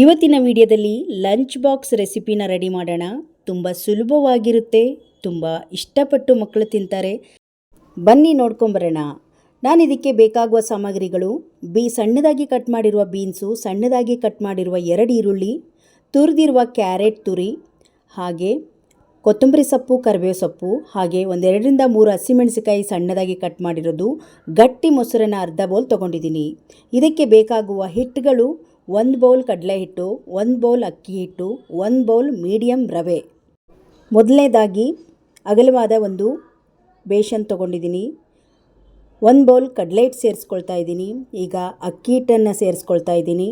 ಇವತ್ತಿನ ವಿಡಿಯೋದಲ್ಲಿ lunch box ರೆಸಿಪಿನ ರೆಡಿ ಮಾಡೋಣ. ತುಂಬ ಸುಲಭವಾಗಿರುತ್ತೆ, ತುಂಬ ಇಷ್ಟಪಟ್ಟು ಮಕ್ಕಳು ತಿಂತಾರೆ. ಬನ್ನಿ ನೋಡ್ಕೊಂಬರೋಣ. ನಾನು ಇದಕ್ಕೆ ಬೇಕಾಗುವ ಸಾಮಗ್ರಿಗಳು, ಬಿ ಸಣ್ಣದಾಗಿ ಕಟ್ ಮಾಡಿರುವ ಬೀನ್ಸು ಸಣ್ಣದಾಗಿ ಕಟ್ ಮಾಡಿರುವ ಎರಡು ಈರುಳ್ಳಿ, ತುರಿದಿರುವ ಕ್ಯಾರೆಟ್ ತುರಿ, ಹಾಗೆ ಕೊತ್ತಂಬರಿ ಸೊಪ್ಪು, ಕರಿಬೇವು ಸೊಪ್ಪು, ಹಾಗೆ ಒಂದೆರಡರಿಂದ ಮೂರು ಹಸಿಮೆಣಸಿಕಾಯಿ ಸಣ್ಣದಾಗಿ ಕಟ್ ಮಾಡಿರೋದು ಗಟ್ಟಿ ಮೊಸರನ್ನು ಅರ್ಧ ಬೌಲ್ ತೊಗೊಂಡಿದ್ದೀನಿ. ಇದಕ್ಕೆ ಬೇಕಾಗುವ ಹಿಟ್ಟುಗಳು ಒಂದು ಬೌಲ್ ಕಡಲೆ ಹಿಟ್ಟು, ಒಂದು ಬೌಲ್ ಅಕ್ಕಿ ಹಿಟ್ಟು, ಒಂದು ಬೌಲ್ ಮೀಡಿಯಮ್ ರವೆ. ಮೊದಲನೇದಾಗಿ ಅಗಲವಾದ ಒಂದು ಬೇಷನ್ ತೊಗೊಂಡಿದ್ದೀನಿ. ಒಂದು ಬೌಲ್ ಕಡಲೆ ಹಿಟ್ಟು ಸೇರಿಸ್ಕೊಳ್ತಾ ಇದ್ದೀನಿ. ಈಗ ಅಕ್ಕಿ ಹಿಟ್ಟನ್ನು ಸೇರಿಸ್ಕೊಳ್ತಾ ಇದ್ದೀನಿ.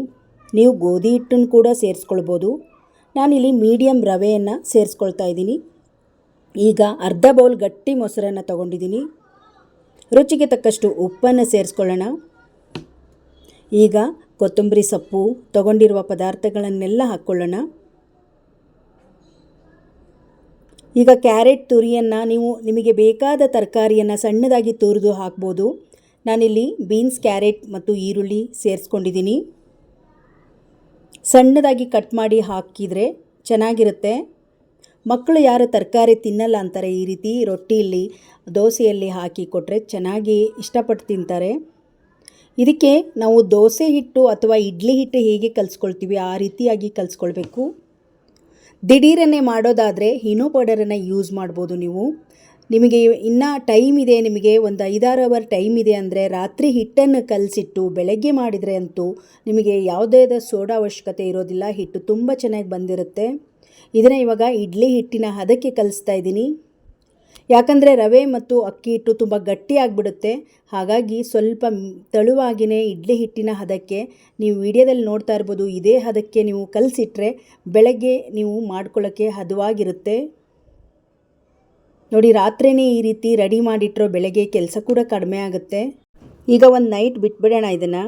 ನೀವು ಗೋಧಿ ಹಿಟ್ಟನ್ನು ಕೂಡ ಸೇರಿಸ್ಕೊಳ್ಬೋದು. ನಾನಿಲ್ಲಿ ಮೀಡಿಯಮ್ ರವೆಯನ್ನು ಸೇರಿಸ್ಕೊಳ್ತಾ ಇದ್ದೀನಿ. ಈಗ ಅರ್ಧ ಬೌಲ್ ಗಟ್ಟಿ ಮೊಸರನ್ನು ತೊಗೊಂಡಿದ್ದೀನಿ. ರುಚಿಗೆ ತಕ್ಕಷ್ಟು ಉಪ್ಪನ್ನು ಸೇರಿಸ್ಕೊಳ್ಳೋಣ. ಈಗ ಕೊತ್ತಂಬರಿ ಸೊಪ್ಪು ತಗೊಂಡಿರುವ ಪದಾರ್ಥಗಳನ್ನೆಲ್ಲ ಹಾಕ್ಕೊಳ್ಳೋಣ. ಈಗ ಕ್ಯಾರೆಟ್ ತುರಿಯನ್ನು ನೀವು ನಿಮಗೆ ಬೇಕಾದ ತರಕಾರಿಯನ್ನು ಸಣ್ಣದಾಗಿ ತುರಿದು ಹಾಕ್ಬೋದು. ನಾನಿಲ್ಲಿ ಬೀನ್ಸ್, ಕ್ಯಾರೆಟ್ ಮತ್ತು ಈರುಳ್ಳಿ ಸೇರಿಸ್ಕೊಂಡಿದ್ದೀನಿ. ಸಣ್ಣದಾಗಿ ಕಟ್ ಮಾಡಿ ಹಾಕಿದರೆ ಚೆನ್ನಾಗಿರುತ್ತೆ. ಮಕ್ಕಳು ಯಾರು ತರಕಾರಿ ತಿನ್ನಲ್ಲ ಅಂತಾರೆ ಈ ರೀತಿ ರೊಟ್ಟಿಯಲ್ಲಿ, ದೋಸೆಯಲ್ಲಿ ಹಾಕಿ ಕೊಟ್ಟರೆ ಚೆನ್ನಾಗಿ ಇಷ್ಟಪಟ್ಟು ತಿಂತಾರೆ. ಇದಕ್ಕೆ ನಾವು ದೋಸೆ ಹಿಟ್ಟು ಅಥವಾ ಇಡ್ಲಿ ಹಿಟ್ಟು ಹೇಗೆ ಕಲಿಸ್ಕೊಳ್ತೀವಿ ಆ ರೀತಿಯಾಗಿ ಕಲಿಸ್ಕೊಳ್ಬೇಕು. ದಿಢೀರನ್ನೇ ಮಾಡೋದಾದರೆ ಹಿನೋ ಪೌಡರನ್ನು ಯೂಸ್ ಮಾಡ್ಬೋದು ನೀವು. ನಿಮಗೆ ಇನ್ನೂ ಟೈಮ್ ಇದೆ, ನಿಮಗೆ ಒಂದು ಐದಾರು ಅವರ್ ಟೈಮ್ ಇದೆ ಅಂದರೆ ರಾತ್ರಿ ಹಿಟ್ಟನ್ನು ಕಲಸಿಟ್ಟು ಬೆಳಗ್ಗೆ ಮಾಡಿದರೆ ಅಂತೂ ನಿಮಗೆ ಯಾವುದೇ ಸೋಡಾ ಅವಶ್ಯಕತೆ ಇರೋದಿಲ್ಲ, ಹಿಟ್ಟು ತುಂಬ ಚೆನ್ನಾಗಿ ಬಂದಿರುತ್ತೆ. ಇದನ್ನು ಇವಾಗ ಇಡ್ಲಿ ಹಿಟ್ಟಿನ ಹದಕ್ಕೆ ಕಲಿಸ್ತಾ ಇದ್ದೀನಿ. ಯಾಕಂದರೆ ರವೆ ಮತ್ತು ಅಕ್ಕಿ ಹಿಟ್ಟು ತುಂಬ ಗಟ್ಟಿಯಾಗಿಬಿಡುತ್ತೆ ಹಾಗಾಗಿ ಸ್ವಲ್ಪ ತಳುವಾಗಿನೇ ಇಡ್ಲಿ ಹಿಟ್ಟಿನ ಹದಕ್ಕೆ ನೀವು ವಿಡಿಯೋದಲ್ಲಿ ನೋಡ್ತಾ ಇರ್ಬೋದು, ಇದೇ ಹದಕ್ಕೆ ನೀವು ಕಲಸಿಟ್ರೆ ಬೆಳಗ್ಗೆ ನೀವು ಮಾಡ್ಕೊಳ್ಳೋಕ್ಕೆ ಹದವಾಗಿರುತ್ತೆ. ನೋಡಿ, ರಾತ್ರಿನೇ ಈ ರೀತಿ ರೆಡಿ ಮಾಡಿಟ್ರೋ ಬೆಳಗ್ಗೆ ಕೆಲಸ ಕೂಡ ಕಡಿಮೆ ಆಗುತ್ತೆ. ಈಗ ಒಂದು ನೈಟ್ ಬಿಟ್ಬಿಡೋಣ ಇದನ್ನು.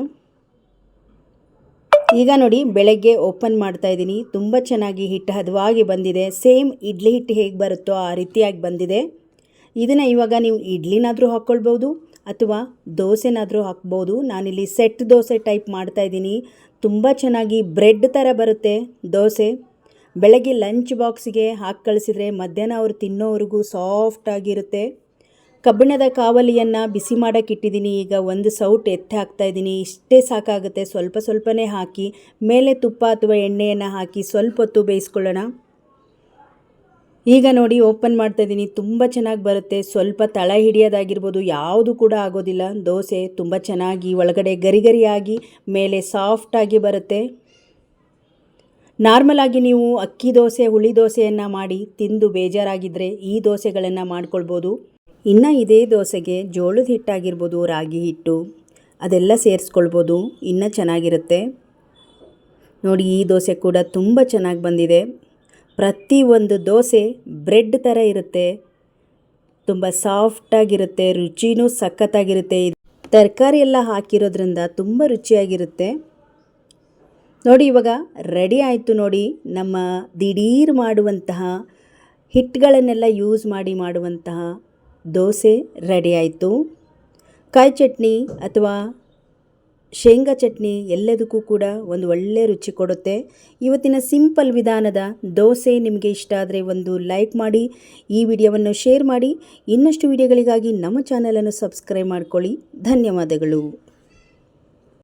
ಈಗ ನೋಡಿ, ಬೆಳಗ್ಗೆ ಓಪನ್ ಮಾಡ್ತಾ ಇದ್ದೀನಿ. ತುಂಬ ಚೆನ್ನಾಗಿ ಹಿಟ್ಟು ಹದವಾಗಿ ಬಂದಿದೆ. ಸೇಮ್ ಇಡ್ಲಿ ಹಿಟ್ಟು ಹೇಗೆ ಬರುತ್ತೋ ಆ ರೀತಿಯಾಗಿ ಬಂದಿದೆ. ಇದನ್ನು ಇವಾಗ ನೀವು ಇಡ್ಲಿನಾದರೂ ಹಾಕ್ಕೊಳ್ಬೋದು ಅಥವಾ ದೋಸೆನಾದರೂ ಹಾಕ್ಬೋದು. ನಾನಿಲ್ಲಿ ಸೆಟ್ ದೋಸೆ ಟೈಪ್ ಮಾಡ್ತಾ ಇದ್ದೀನಿ. ತುಂಬ ಚೆನ್ನಾಗಿ ಬ್ರೆಡ್ ಥರ ಬರುತ್ತೆ ದೋಸೆ. ಬೆಳಗ್ಗೆ ಲಂಚ್ ಬಾಕ್ಸಿಗೆ ಹಾಕಿ ಕಳಿಸಿದರೆ ಮಧ್ಯಾಹ್ನ ಅವರು ತಿನ್ನೋವರೆಗೂ ಸಾಫ್ಟಾಗಿರುತ್ತೆ ಕಬ್ಬಿಣದ ಕಾವಲಿಯನ್ನು ಬಿಸಿ ಮಾಡೋಕ್ಕೆ ಇಟ್ಟಿದ್ದೀನಿ. ಈಗ ಒಂದು ಸೌಟ್ ಎತ್ತಿ ಹಾಕ್ತಾ ಇದ್ದೀನಿ. ಇಷ್ಟೇ ಸಾಕಾಗುತ್ತೆ. ಸ್ವಲ್ಪ ಸ್ವಲ್ಪನೇ ಹಾಕಿ, ಮೇಲೆ ತುಪ್ಪ ಅಥವಾ ಎಣ್ಣೆಯನ್ನು ಹಾಕಿ ಸ್ವಲ್ಪ ಹೊತ್ತು ಬೇಯಿಸ್ಕೊಳ್ಳೋಣ. ಈಗ ನೋಡಿ, ಓಪನ್ ಮಾಡ್ತಾ ಇದ್ದೀನಿ ತುಂಬ ಚೆನ್ನಾಗಿ ಬರುತ್ತೆ. ಸ್ವಲ್ಪ ತಳ ಹಿಡಿಯೋದಾಗಿರ್ಬೋದು. ಯಾವುದು ಕೂಡ ಆಗೋದಿಲ್ಲ. ದೋಸೆ ತುಂಬ ಚೆನ್ನಾಗಿ ಒಳಗಡೆ ಗರಿ ಗರಿಯಾಗಿ ಮೇಲೆ ಸಾಫ್ಟಾಗಿ ಬರುತ್ತೆ. ನಾರ್ಮಲಾಗಿ ನೀವು ಅಕ್ಕಿ ದೋಸೆ, ಹುಳಿ ದೋಸೆಯನ್ನು ಮಾಡಿ ತಿಂದು ಬೇಜಾರಾಗಿದ್ದರೆ ಈ ದೋಸೆಗಳನ್ನು ಮಾಡ್ಕೊಳ್ಬೋದು. ಇನ್ನು ಇದೇ ದೋಸೆಗೆ ಜೋಳದ ಹಿಟ್ಟಾಗಿರ್ಬೋದು, ರಾಗಿ ಹಿಟ್ಟು. ಅದೆಲ್ಲ ಸೇರಿಸ್ಕೊಳ್ಬೋದು. ಇನ್ನೂ ಚೆನ್ನಾಗಿರುತ್ತೆ. ನೋಡಿ, ಈ ದೋಸೆ ಕೂಡ ತುಂಬ ಚೆನ್ನಾಗಿ ಬಂದಿದೆ. ಪ್ರತಿಯೊಂದು ದೋಸೆ ಬ್ರೆಡ್ ಥರ ಇರುತ್ತೆ. ತುಂಬ ಸಾಫ್ಟಾಗಿರುತ್ತೆ ರುಚಿನೂ ಸಖತ್ತಾಗಿರುತ್ತೆ. ತರಕಾರಿ ಎಲ್ಲ ಹಾಕಿರೋದ್ರಿಂದ ತುಂಬ ರುಚಿಯಾಗಿರುತ್ತೆ. ನೋಡಿ, ಇವಾಗ ರೆಡಿ ಆಯಿತು ನೋಡಿ, ನಮ್ಮ ದಿಢೀರ್ ಮಾಡುವಂತಹ ಹಿಟ್ಟುಗಳನ್ನೆಲ್ಲ ಯೂಸ್ ಮಾಡಿ ಮಾಡುವಂತಹ ದೋಸೆ ರೆಡಿ ಆಯಿತು. ಕಾಯಿ ಚಟ್ನಿ ಅಥವಾ ಶೇಂಗಾ ಚಟ್ನಿ ಎಲ್ಲದಕ್ಕೂ ಕೂಡ ಒಂದು ಒಳ್ಳೆ ರುಚಿ ಕೊಡುತ್ತೆ. ಇವತ್ತಿನ ಸಿಂಪಲ್ ವಿಧಾನದ ದೋಸೆ ನಿಮಗೆ ಇಷ್ಟ ಆದರೆ ಒಂದು ಲೈಕ್ ಮಾಡಿ, ಈ ವಿಡಿಯೋವನ್ನು ಶೇರ್ ಮಾಡಿ. ಇನ್ನಷ್ಟು ವಿಡಿಯೋಗಳಿಗಾಗಿ ನಮ್ಮ ಚಾನಲನ್ನು ಸಬ್ಸ್ಕ್ರೈಬ್ ಮಾಡ್ಕೊಳ್ಳಿ. ಧನ್ಯವಾದಗಳು.